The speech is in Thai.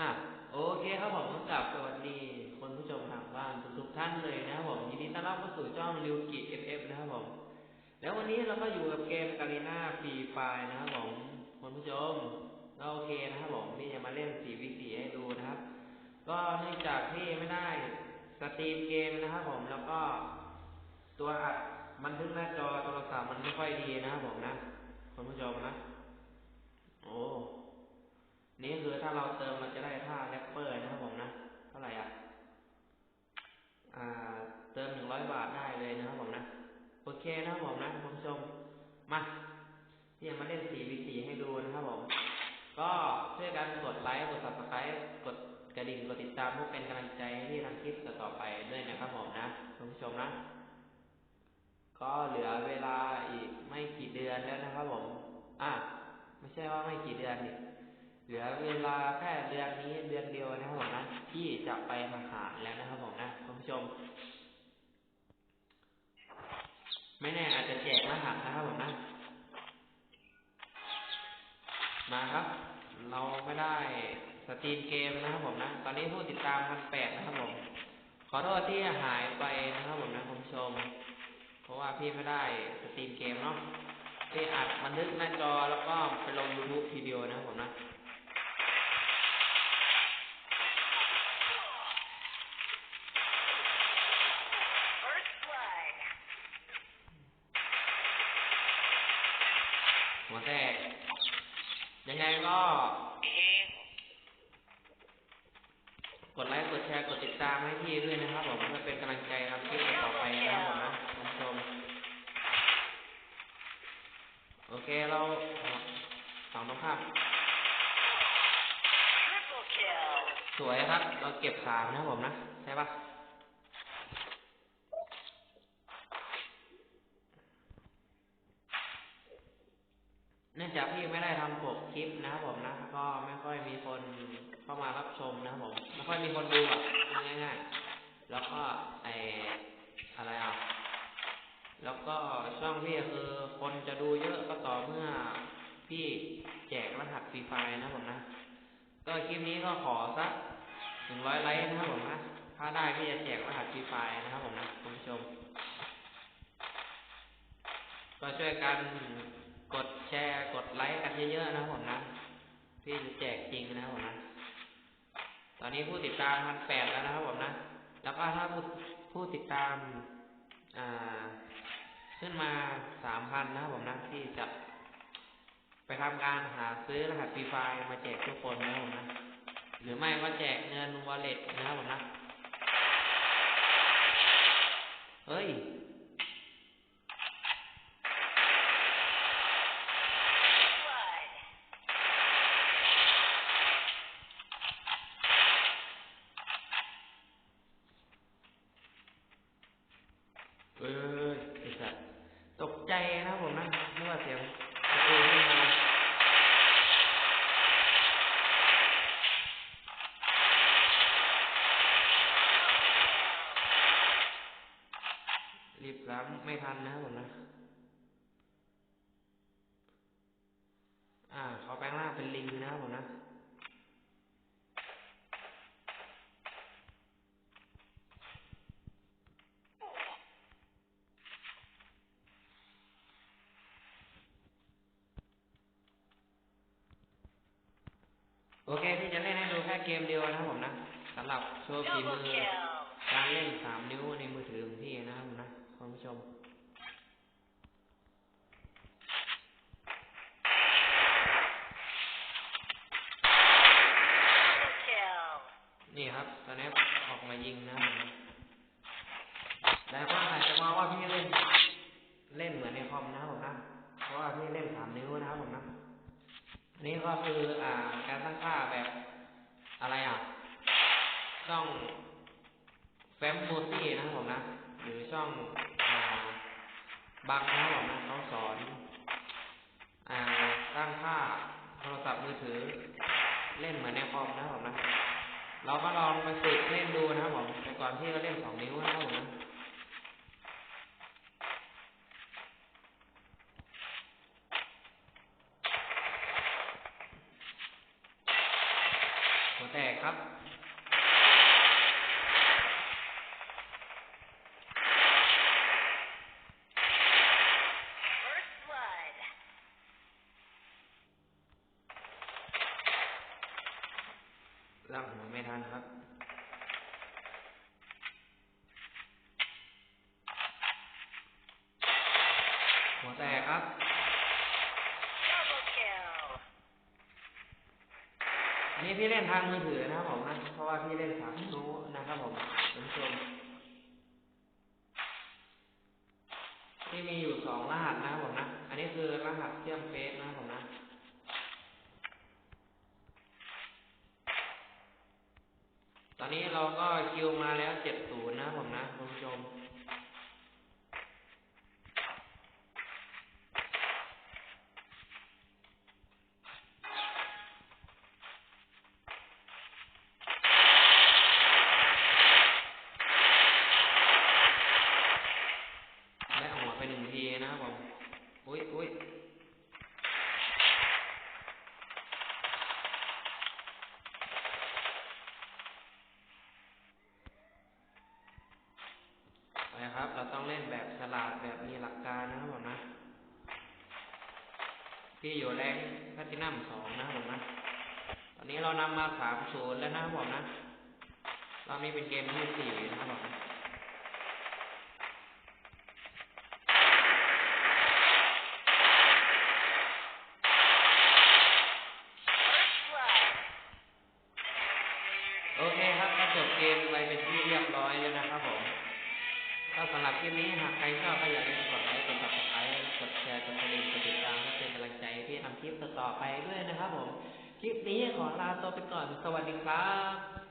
อะโอเคครับผมกลับสวัสดีคนผู้ชมทางบ้านทุกๆท่านเลยนะครับผมยินดีต้อนรับเข้าสู่ช่องริวกิเอฟเอฟนะครับผม แล้ววันนี้เราก็อยู่กับเกมกาลีนาฟรีไฟนะครับผมคนผู้ชมก็โอเคนะครับผมนี่จะมาเล่นสี่วิสี่ให้ดูนะครับ ก็เนื่องจากที่ไม่ได้สตรีมเกมนะครับผมแล้วก็ตัวอัดบันทึกหน้าจอโทรศัพท์มันไม่ค่อยดีนะครับผมนะคุณผู้ชมนะโอ้ นี่คือถ้าเราเติมเราจะได้ค่าแรปเปอร์นะครับผมนะ เท่าไหร่อะอ่าเติมหนึ่งร้อยบาทได้เลยนะครับผมนะ โอเคนะครับผมนะคุณผู้ชม มาที่จะมาเล่นสี่วีสี่ให้ดูนะครับผม ก็ช่วยกันกดไลค์ กด subscribe กดกระดิ่ง กดติดตามเพื่อเป็นกำลังใจให้ที่ทำคลิปต่อไปด้วยนะครับผมนะคุณผู้ชมนะ ก็เหลือเวลาอีกไม่กี่เดือนแล้วนะครับผม อะ ไม่ใช่ว่าไม่กี่เดือนดิ เหลือเวลาแค่เดือนนี้เดือนเดียวนะครับผมนะที่จะไปทหารแล้วนะครับผมนะคุณผู้ชม ไม่แน่อาจจะแจกรหัสนะครับผมนะ มาครับ เราไม่ได้สตรีมเกมนะครับผมนะ ตอนนี้ผู้ติดตามพันแปดนะครับผม ขอโทษที่หายไปนะครับผมนะคุณผู้ชม เพราะว่าพี่ไม่ได้สตรีมเกมเนาะพี่อัดบันทึกหน้าจอแล้วก็ไปลง YouTube ทีเดียวนะครับผมนะ First blood. หัวแตก ยังไงก็ กดไลค์กดแชร์กดติดตามให้พี่ด้วยนะครับผมเพื่อเป็นกำลังใจทำคลิปต่อไปนะครับผมนะคุณผู้ชม โอเคเราฝั่งตรงข้าม Triple kill. สวยครับ เราเก็บสามนะครับผมนะ ใช่ปะ เนื่องจากพี่ไม่ได้ทำปกคลิปนะครับผมนะ ก็ไม่ค่อยมีคนเข้ามารับชมนะครับผม ไม่ค่อยมีคนดูอะง่ายๆ แล้วก็ไออะไรอะ แล้วก็ช่องพี่คือคนจะดูเยอะก็ต่อเมื่อพี่แจกรหัสฟรีไฟล์นะครับผมนะ ก็คลิปนี้ก็ขอสักหนึ่งร้อยไลค์นะครับผมนะ ถ้าได้พี่จะแจกรหัสฟรีไฟล์นะครับผมนะคุณผู้ชม ก็ช่วยกัน กดแชร์กดไลค์กันเยอะๆนะผมนะพี่จะแจกจริงนะผมนะ ตอนนี้ผู้ติดตามพันแปดแล้วนะครับผมนะ แล้วก็ถ้าผู้ผู้ติดตามอ่าขึ้นมาสามพันนะครับผมนะที่จะ ไปทำการหาซื้อรหัสฟรีไฟมาแจกทุกคนนะครับผมนะ หรือไม่ก็แจกเงินวอลเล็ตนะครับผมนะ เฮ้ย Blood. เออไอ้สัตว์ตกใจ นะครับผมนะนึกว่าเสียงระตูขึ้นมารีบล้างไม่ทันนะครับผมนะ อ่าเขาแปลงร่างเป็นลิงนะครับผมนะ โอเคที่จะเล่นให้ดูแค่เกมเดียวนะครับผมนะสำหรับโชว์ฝีมือการเล่นสามนิ้วในมือถือของพี่นะครับผมนะคุณผู้ชมนี่ครับ ตอนนี้ออกมายิงนะผมนะแต่ว่าอาจจะมองว่าพี่เล่น เล่นเหมือนในคอมนะครับผมนะ เพราะว่าพี่เล่นสามนิ้วนะครับผมนะ นนี้ก็คืออ่าการตั้งค่าแบบอะไรอะ ช่องแฟมโมซี่นะครับผมนะ หรือช่องบังนะครับผมนะเขาสอนอ่าตั้งค่าโทรศัพท์มือถือ เล่นเหมือนในคอมนะครับผมนะ เราก็ลองไปฝึกเล่นดูนะครับผมแต่ก่อนพี่ก็เล่นสองนิ้วนะครับผมนะ หัวแต แตก ครับ ล่างหัวไม่ทันครับหัวแตกครับ นี้พี่เล่นทางมือถือนะครับผมนะ เพราะว่าพี่เล่นสามนู้นะครับผมคุณผู้ชมที่มีอยู่สองรหัสนะครับผมนะ อันนี้คือรหัสเชื่อมเฟซนะครับผมนะตอนนี้เราก็คิวมาแล้วเจ็ดศูนย์นะครับผมนะคุณผู้ชม และหัวไปหนึ่งทีนะครับผม อุ้ยอุ้ยไปครับ เราต้องเล่นแบบฉลาดแบบมีหลักการนะครับผมนะ ที่อยู่แรงแพตตินัมสองนะครับผมนะ ตอนนี้เรานำมาสามศูนย์แล้วนะครับผมนะ รอบนี้เป็นเกมที่สี่นะครับผม ลิปนี้หากใครชอบก็อย่าลืมกดไลค์กดติดตามกดแชร์กดกระดิ่งกดติดตามเพื่อเป็นกำลังใจที่ทำคลิปต่อๆไปด้วยนะครับผม คลิปนี้ขอลาตัวไปก่อน สวัสดีครับ